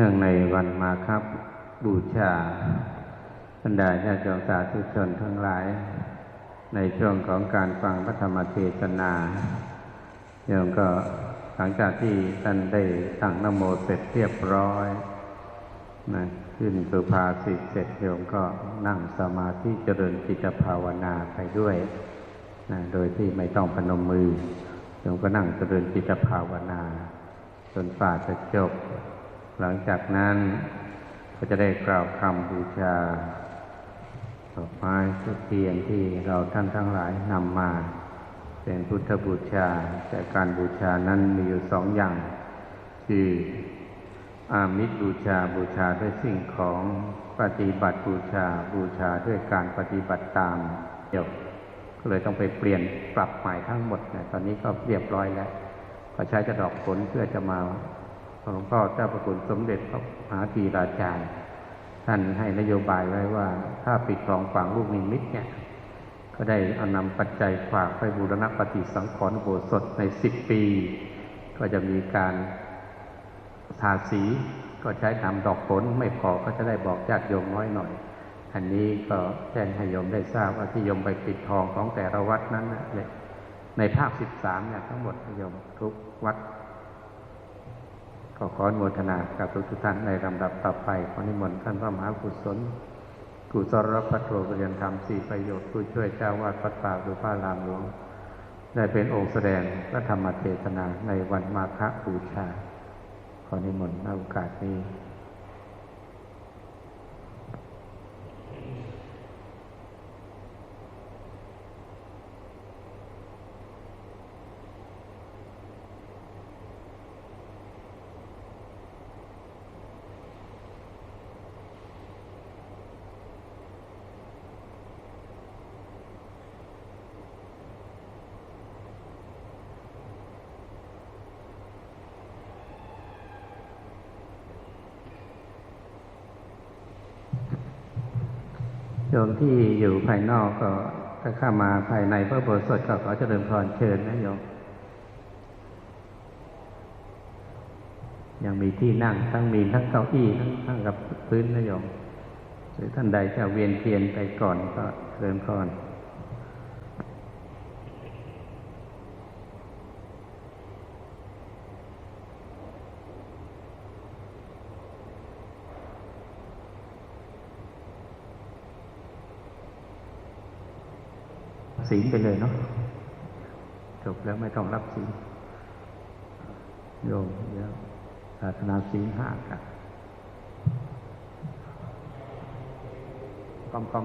เนื่องในวันมาครับบูชาบรรดาญาติโยมสาธุชนทั้งหลาย ในช่วงของการฟังพระธรรมเทศนาโยมก็หลังจากที่ท่านได้ตั้งนโมเสร็จเรียบร้อยนะขึ้นสุภาษิตเสร็จโยมก็นั่งสมาธิเจริญจิตภาวนาไปด้วยนะโดยที่ไม่ต้องพนมมือโยมก็นั่งเจริญจิตภาวนา จนฝ่าจะจบ หลังจากนั้นก็จะได้กล่าวคำบูชาดอกไม้ทุกเทียนที่เราท่านทั้งหลายนำมา เป็นพุทธบูชา แต่การบูชานั้นมีอยู่สองอย่าง คืออามิตรบูชาบูชาด้วยสิ่งของปฏิบัติบูชาบูชาด้วยการปฏิบัติตามเดี๋ยวก็เลยต้องไปเปลี่ยนปรับใหม่ทั้งหมดเนี่ยตอนนี้ก็เรียบร้อยแล้ว ก็ใช้กระดอกผลเพื่อจะมา หลวงพ่อเจ้าประคุณสมเด็จพระมหาธีราจารย์ ท่านให้นโยบายไว้ว่า ถ้าปิดทองฝังลูกนิมิตเนี่ย ก็ได้เอานำปัจจัยฝากไปบูรณปฏิสังขรณ์โบสถในสิบปี ก็จะมีการทาสีก็ใช้นำดอกผลไม่พอก็จะได้บอกญาติโยมน้อยหน่อย อันนี้ก็แจ้งให้โยมได้ทราบว่าที่โยมไปปิดทองของแต่ละวัดนั้นนะเนี่ยในภาคสิบสามเนี่ยทั้งหมดโยมทุกวัด ก็ขออนุโมทนากับทุกท่านในลำดับต่อไปขอนิมนต์ท่านพระมหากุศลกุศลรัพระโทเรียนธรรมสี่ประโยชน์ผู้ช่วยเจ้าวาดวัดป่าหรือพระรามหลวงได้เป็นองค์แสดงพระธรรมเทศนาในวันมาฆบูชา ขอนิมนต์ในโอกาสนี้ มที่อยู่ภายนอกก็ถ้าเข้ามาภายในพระโบสถ์ก็ขอเจริญพรเชิญนะโยมยังมีที่นั่งทั้งมีทั้งเก้าอี้ทั้งทั้งกับพื้นนะโยมหรือท่านใดจะเวียนเทียนไปก่อนก็เจริญพร ศีลไปเลยเนาะจบแล้วไม่ต้องรับศีลโยมเดี๋ยวศาสนาศีลห้ากับกอมกอม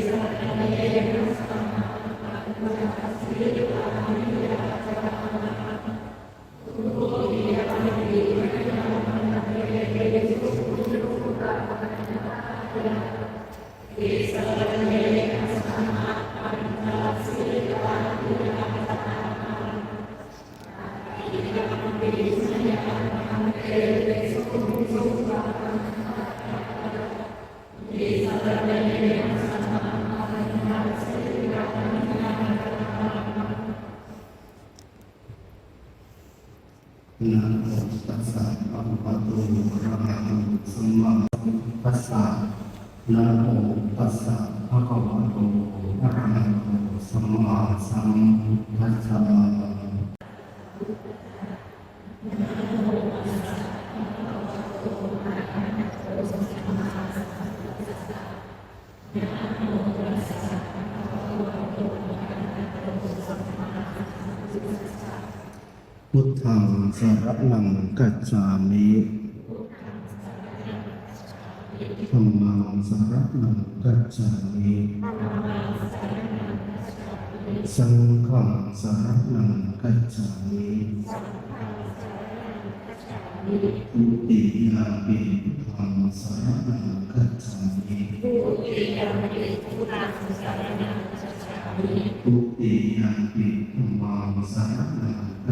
น นะโมตัสสะภะคะวะโตอะระหะโตสัมมาสัมพุทธัสสะนะโมตัสสะภะคะวะโตอะระหะโตสัมมาสัมพุทธัสสะ พุทธัง ลังกัจจามิธัมมังสารณังกัจจามิสังฆังสารณังกัจจามิทุติยาปิพุทธังสรณังกัจจามิทุติยาปิธัม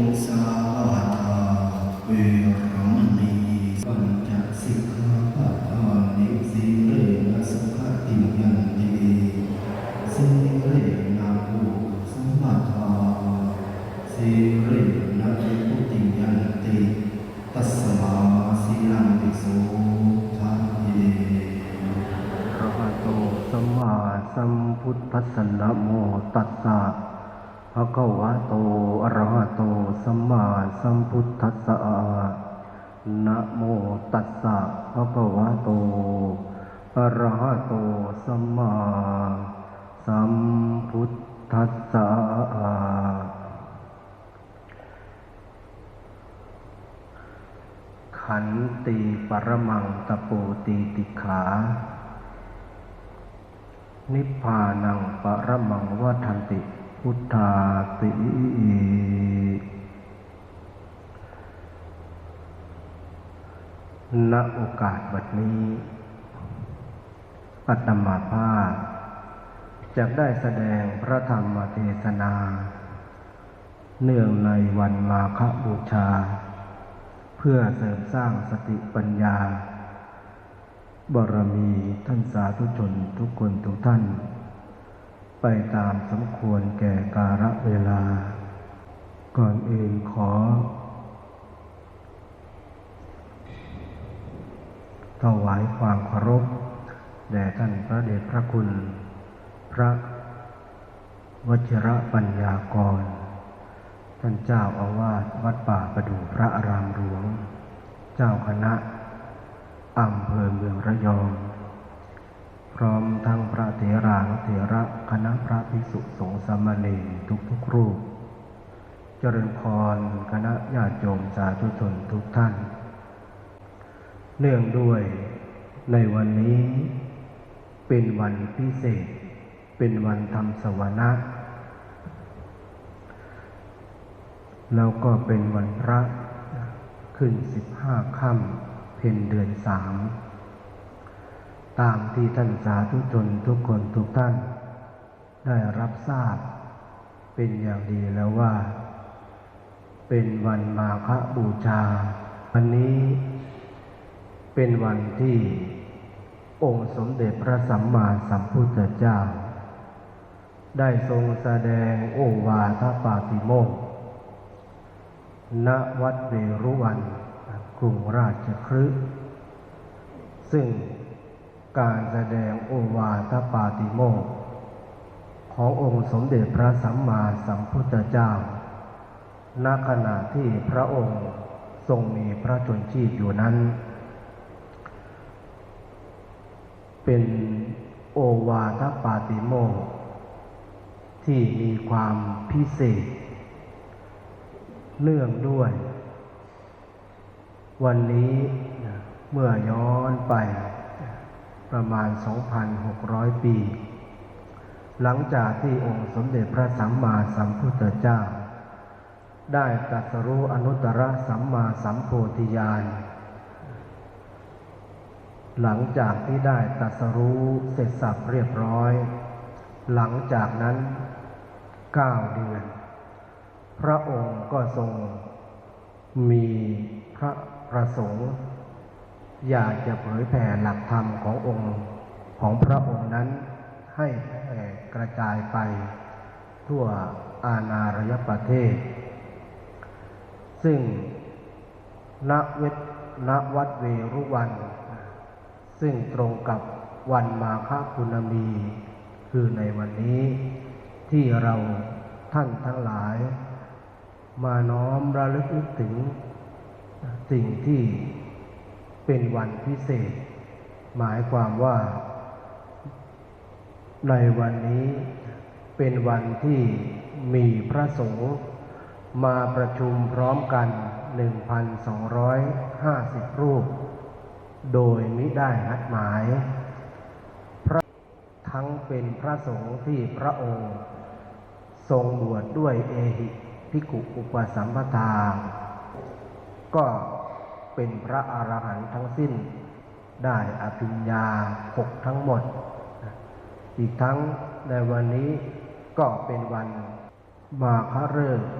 อุสาวาทาเว อะระหะโตสัมมาสัมพุทธัสสะขันติปรมังตะโปตีติขา นิพพานังปรมังวัฏันติ พุทธาติณโอกาสบัดนี้ อัตมาภาพจะได้แสดงพระธรรมเทศนา เนื่องในวันมาฆบูชา เพื่อเสริมสร้างสติปัญญา บารมีท่านสาธุชนทุกคนทุกท่าน ไปตามสมควรแก่กาลเวลา ก่อนอื่นขอ ถวายความเคารพ แด่ท่านพระเดชพระคุณ พระวชิระปัญญากร ท่านเจ้าอาวาสวัดป่าประดู่พระอารามหลวง เจ้าคณะอำเภอเมืองระยอง พร้อมทั้งพระเถรานุเถระคณะพระภิกษุสงฆ์สามเณรทุกทุกรูป เจริญพรคณะญาติโยมสาธุชนทุกท่าน เนื่องด้วยในวันนี้ เป็นวันพิเศษ เป็นวันทำสวนะแล้วก็เป็นวันพระขึ้นสิบห้าค่ำเพ็ญเดือนสามตามที่ท่านสาธุชนทุกคนทุกท่าน ได้รับทราบ เป็นอย่างดีแล้วว่า เป็นวันมาฆบูชา วันนี้เป็นวันที่ องค์สมเด็จพระสัมมาสัมพุทธเจ้า ได้ทรงแสดงโอวาทปาติโมกณวัดเวรุวันกรุงราชคฤห์ซึ่งการแสดงโอวาทปาติโมกขององค์สมเด็จพระสัมมาสัมพุทธเจ้า ณขณะที่พระองค์ทรงมีพระชนชีพอยู่นั้น เป็นโอวาทปาติโมกที่มีความพิเศษ เนื่องด้วย วันนี้เมื่อย้อนไปประมาณ 2,600 ปี หลังจากที่องค์สมเด็จพระสัมมาสัมพุทธเจ้า ได้ตรัสรู้อนุตตรสัมมาสัมโพธิญาณ หลังจากที่ได้ตรัสรู้เสร็จสับเรียบร้อย หลังจากนั้น9เดือน พระองค์ก็ทรงมีพระประสงค์ อยากจะเผยแผ่หลักธรรมขององค์ของพระองค์นั้นให้แผ่กระจายไป ทั่วอาณาระยประเทศ ซึ่งณเวณวัดเวรุวัน ซึ่งตรงกับวันมาฆปุณมี คือในวันนี้ที่เราท่านทั้งหลาย มาน้อมระลึกนึกถึง สิ่งที่เป็นวันพิเศษ หมายความว่า ในวันนี้เป็นวันที่มีพระสงฆ์มาประชุมพร้อมกัน 1,250 รูป โดยมิได้นัดหมาย พระทั้งเป็นพระสงฆ์ที่พระองค์ ทรงบวชดด้วยเอหิภิกขุอุปสัมปทา ก็เป็นพระอรหันต์ทั้งสิ้น ได้อภิญญาหกทั้งหมด อีกทั้งในวันนี้ก็เป็นวันมาฆฤกษ์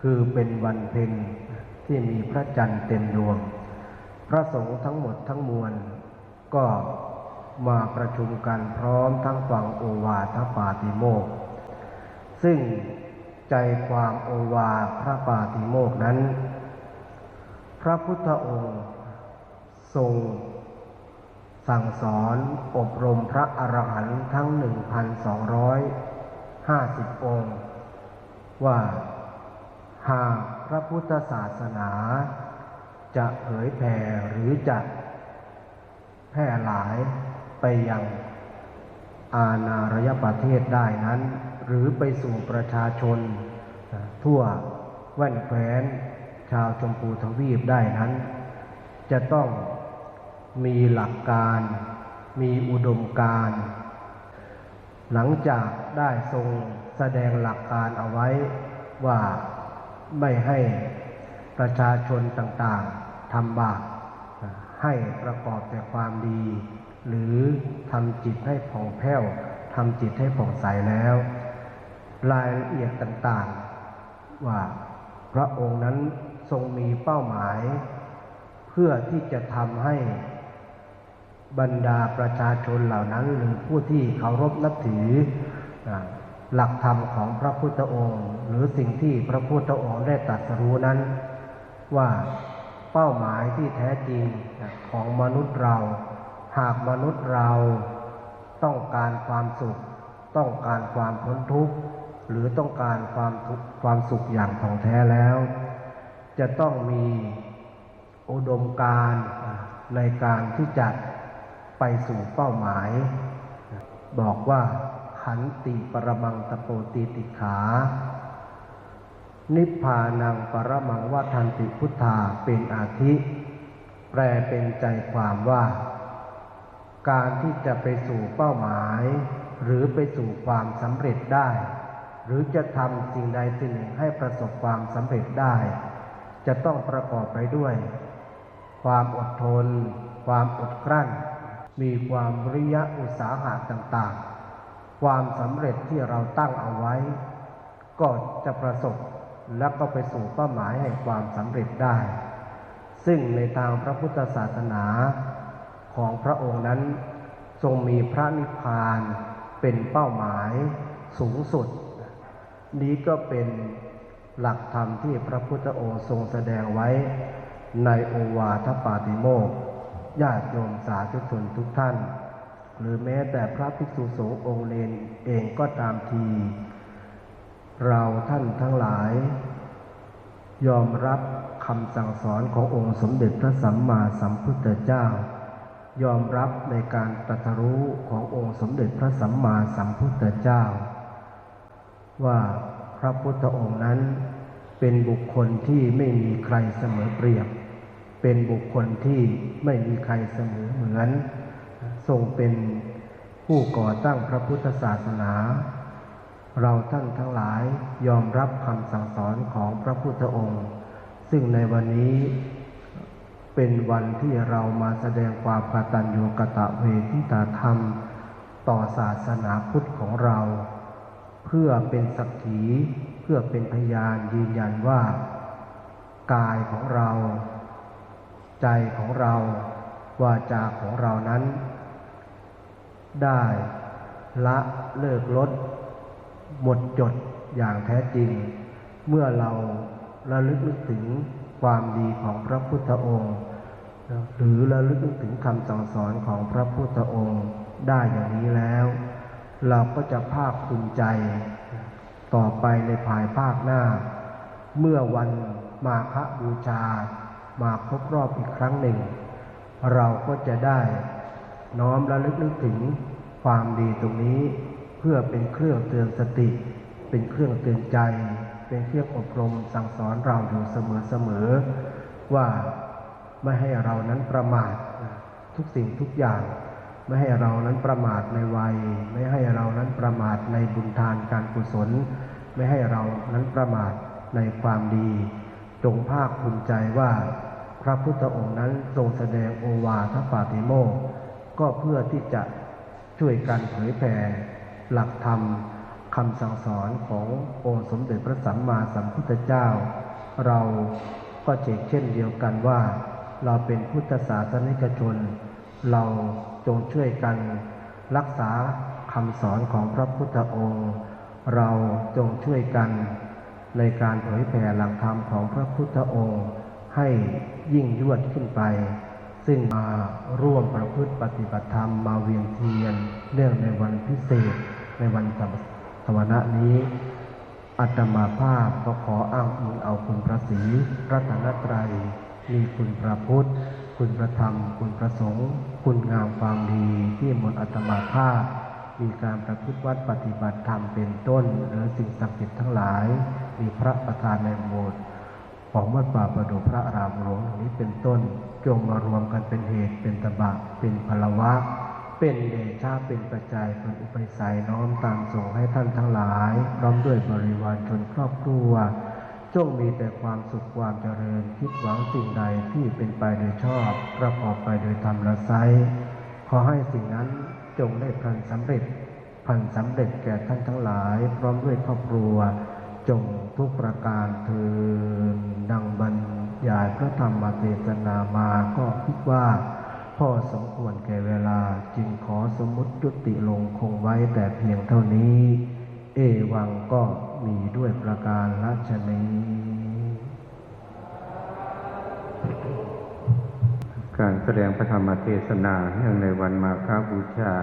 คือเป็นวันเพ็ญที่มีพระจันทร์เต็มดวง ระสงฆ์ทั้งหมดทั้งมวล ก็มาประชุมกันพร้อมทั้งฟังโอวาทปาติโมก ซึ่งใจความโอวาทพระปาติโมกนั้น พระพุทธองค์ทรงสั่งสอนอบรมพระอรหันต์ทั้ง 1,250 องค์ ว่าหากพระพุทธศาสนา จะเผยแผ่หรือจะแพร่หลายไปยังอาณาระยประเทศได้นั้น หรือไปสู่ประชาชน ทั่วแว่นแคว้น ชาวชมพูทวีปได้นั้น จะต้องมีหลักการ มีอุดมการ หลังจากได้ทรงแสดงหลักการเอาไว้ว่าไม่ให้ประชาชนต่างๆ ทำบาปให้ประกอบแต่ความดี หรือทำจิตให้ผ่องแผ้วทำจิตให้ผ่องใสแล้ว รายละเอียดต่างๆ ว่าพระองค์นั้นทรงมีเป้าหมาย เพื่อที่จะทำให้บรรดาประชาชนเหล่านั้น หรือผู้ที่เคารพนับถือหลักธรรมของพระพุทธองค์ หรือสิ่งที่พระพุทธองค์ได้ตรัสรู้นั้นว่า เป้าหมายที่แท้จริงของมนุษย์เรา หากมนุษย์เราต้องการความสุข ต้องการความพ้นทุกข์ หรือต้องการความทุกความสุขอย่างท่องแท้แล้ว จะต้องมีอุดมการในการที่จะไปสู่เป้าหมาย บอกว่าขันติปรมังตโปติติขา นิพพานังปรมังวัฏันติพุทธาเป็นอาทิ แปลเป็นใจความว่า การที่จะไปสู่เป้าหมาย หรือไปสู่ความสำเร็จได้ หรือจะทำสิ่งใดสิ่งหนึ่งให้ประสบความสำเร็จได้ จะต้องประกอบไปด้วย ความอดทน ความอดกลั้น มีความวิริยะอุตสาหะต่างๆ ความสำเร็จที่เราตั้งเอาไว้ ก็จะประสบ แล้วก็ไปสู่เป้าหมายแห่งความสำเร็จได้ ซึ่งในทางพระพุทธศาสนาของพระองค์นั้นทรงมีพระนิพพานเป็นเป้าหมายสูงสุด นี้ก็เป็นหลักธรรมที่พระพุทธองค์ทรงแสดงไว้ในโอวาทปาติโมกญาติโยมสาธุชนทุกท่าน หรือแม้แต่พระภิกษุสงฆ์องค์เลนเองก็ตามที เราท่านทั้งหลาย ยอมรับคำสั่งสอนขององค์สมเด็จพระสัมมาสัมพุทธเจ้า ยอมรับในการตรัสรู้ขององค์สมเด็จพระสัมมาสัมพุทธเจ้า ว่าพระพุทธองค์นั้นเป็นบุคคลที่ไม่มีใครเสมอเปรียบ เป็นบุคคลที่ไม่มีใครเสมอเหมือน ทรงเป็นผู้ก่อตั้งพระพุทธศาสนา เราท่านทั้งหลายยอมรับคำสั่งสอนของพระพุทธองค์ ซึ่งในวันนี้เป็นวันที่เรามาแสดงความกตัญญูกตเวทิตาธรรม ต่อศาสนาพุทธของเรา เพื่อเป็นสักขีเพื่อเป็นพยานยืนยันว่า กายของเรา ใจของเรา วาจาของเรานั้น ได้ละเลิกลด หมดจดอย่างแท้จริง เมื่อเราระลึกนึกถึงความดีของพระพุทธองค์ หรือระลึกนึกถึงคำสั่งสอนของพระพุทธองค์ได้อย่างนี้แล้ว เราก็จะภาคภูมิใจ ต่อไปในภายภาคหน้า เมื่อวันมาฆบูชา มาครบรอบอีกครั้งหนึ่ง เราก็จะได้น้อมระลึกนึกถึงความดีตรงนี้ เพื่อเป็นเครื่องเตือนสติ เป็นเครื่องเตือนใจ เป็นเครื่องอบรมสั่งสอนเราอยู่เสมอๆว่าไม่ให้เรานั้นประมาททุกสิ่งทุกอย่าง ไม่ให้เรานั้นประมาทในวัย ไม่ให้เรานั้นประมาทในบุญทานการกุศล ไม่ให้เรานั้นประมาทในความดี จงภาคภูมิใจว่า พระพุทธองค์นั้นทรงแสดงโอวาทปาติโมกก็เพื่อที่จะช่วยกันเผยแผ่ หลักธรรมคำสั่งสอนขององค์สมเด็จพระสัมมาสัมพุทธเจ้า เราก็เชกเช่นเดียวกันว่า เราเป็นพุทธศาสนิกชน เราจงช่วยกันรักษาคำสอนของพระพุทธองค์ เราจงช่วยกันในการเผยแผ่หลักธรรมของพระพุทธองค์ ให้ยิ่งยวดขึ้นไป ซึ่งมาร่วมประพฤติปฏิบัติธรรมมาเวียนเทียนเนื่องในวันพิเศษ ในวันสวนะนี้อัตมาภาพก็ขออ้างอิงเอาคุณพระศรีรัตนตรัย มีคุณพระพุทธ คุณพระธรรม คุณพระสงฆ์คุณงามความดีที่มนอัตมาภาพ มีการประพฤติวัดปฏิบัติธรรมเป็นต้น หรือสิ่งศักดิ์สิทธิ์ทั้งหลาย มีพระประธานในโบสถ์ของวัดป่าประดูพระอารามหลวงอย่างนี้เป็นต้น จงมารวมกันเป็นเหตุเป็นตบะเป็นพลวะ เป็นเดชาเป็นปัจจัยเป็นอุปนิสัยน้อมตามส่งให้ท่านทั้งหลาย พร้อมด้วยบริวารชนครอบครัว จงมีแต่ความสุขความเจริญคิดหวังสิ่งใดที่เป็นไปโดยชอบ ประกอบไปโดยธรรมละไซขอให้สิ่งนั้นจงได้พันสำเร็จ พันสำเร็จแก่ท่านทั้งหลาย พร้อมด้วยครอบครัว จงทุกประการเทินดังบรรยายพระธรรมเทศนามาก็คิดว่า อสมควรแก่เวลาจึงขอสมมุติยุติลงคงไว้แต่เพียงเท่านี้ เอวังก็มีด้วยประการลัชนีการแสดงพระธรรมเทศนาเนื่องในวันมาฆบูชา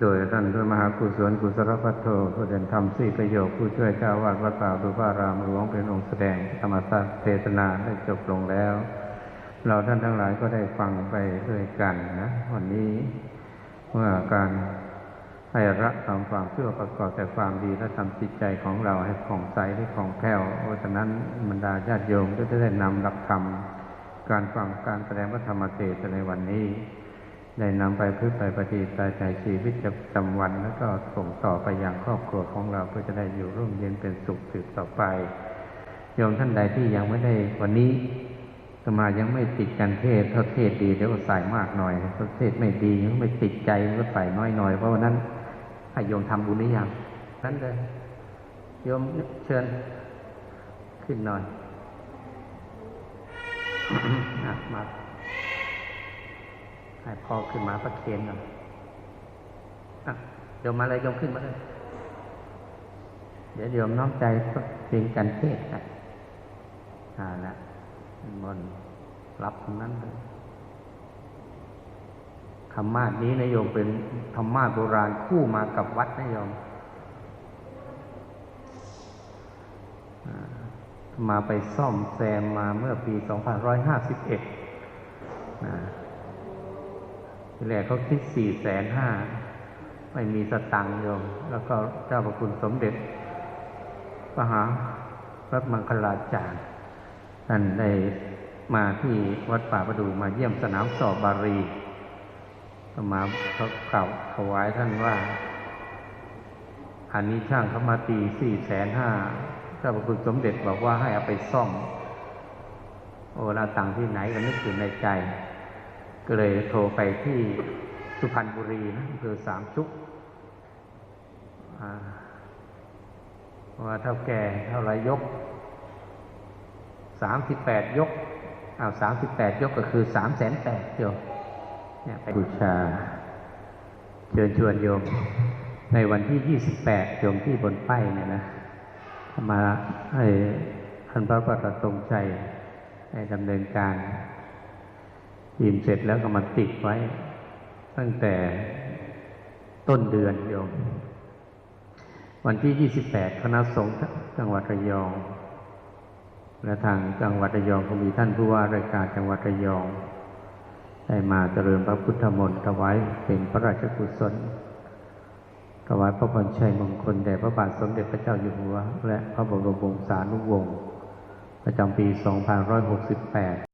โดยท่านพระมหากุศลกุศลพัทโทผู้เด่นธรรมสี่ประโยคผู้ช่วยเจ้าวาดวัดป่าบุพารามหลวงเป็นองค์แสดงธรรมเทศนาได้จบลงแล้ว เราท่านทั้งหลายก็ได้ฟังไปด้วยกันนะวันนี้เมื่อการให้ระทำความเชื่อประกอบแต่ความดีและทำจิตใจของเราให้ผ่องใสให้ผ่องแผ้วเพราะฉะนั้นบรรดาญาติโยมก็จะได้นำหลักธรรมการฟังการแสดงพระธรรมเทศในวันนี้ ได้นำไปพึ่ไปปฏิบัติใจชีวิตประจำวัน แล้วก็ส่งต่อไปยังครอบครัวของเราเพื่อจะได้อยู่ร่มเย็นเป็นสุขสืบต่อไปโยมท่านใดที่ยังไม่ได้วันนี้ สมายังไม่ติดกันเทศถ้าเทศดีเดี๋ยวก็ใส่มากหน่อยถ้าเทศไม่ดียังไม่ติดใจก็ใส่น้อยหน่อยเพราะวันนั้นให้โยมทำบุญนี้ยังนั้นเลยโยมเชิญขึ้นหน่อยอมาให้พอขึ้นมาประเคนหน่อยอะเดี๋ยวมาเลยโยมขึ้นมาเลยเดี๋ยวโยมน้อมใจเพลงกันเทศนะอ่าละ มนต์รับตรงนั้นเลยธรรมาสนี้นะโยมเป็นธรรมาสโบราณคู่มากับวัดนะโยมมาไปซ่อมแซมมาเมื่อปี 2551นะทีแรกเขาคิด4แสนห้าไม่มีสตังค์โยม แล้วก็เจ้าพระคุณสมเด็จพระหาพระมังคลาจารย์ ท่านได้มาที่วัดป่าประดูมาเยี่ยมสนามสอบบารีมาเขากล่าวถวายท่านว่า อันนี้ช่างเขามาตีสี่แสนห้าเจ้าพระคุณสมเด็จบอกว่าให้เอาไปซ่อม โอ้เราตังที่ไหนก็นึกอยู่ในใจ ก็เลยโทรไปที่สุพรรณบุรีนะคือสามชุกว่าเท่าแก่เท่าไรยก สามสิบแปดยกอ้าวสามสิบแปดยกก็คือสามแสนแปดโยมเนี่ยไปบูชา เชิญชวนโยม ในวันที่ยี่สิบแปดโยมที่บนป้ายเนี่ยนะมาให้ท่านพระประธานตรงใจให้ดำเนินการยิมเสร็จแล้วก็มาติดไว้ ตั้งแต่ต้นเดือนโยม วันที่ 28 คณะสงฆ์จังหวัดระยอง และทางจังหวัดระยองก็มีท่านผู้ว่าราชการจังหวัดระยอง ได้มาเจริญพระพุทธมนต์ถวายเป็นพระราชกุศลถวายพระพรชัยมงคลแด่พระบาทสมเด็จพระเจ้าอยู่หัว และพระบรมวงศานุวงศ์ประจำปี 2568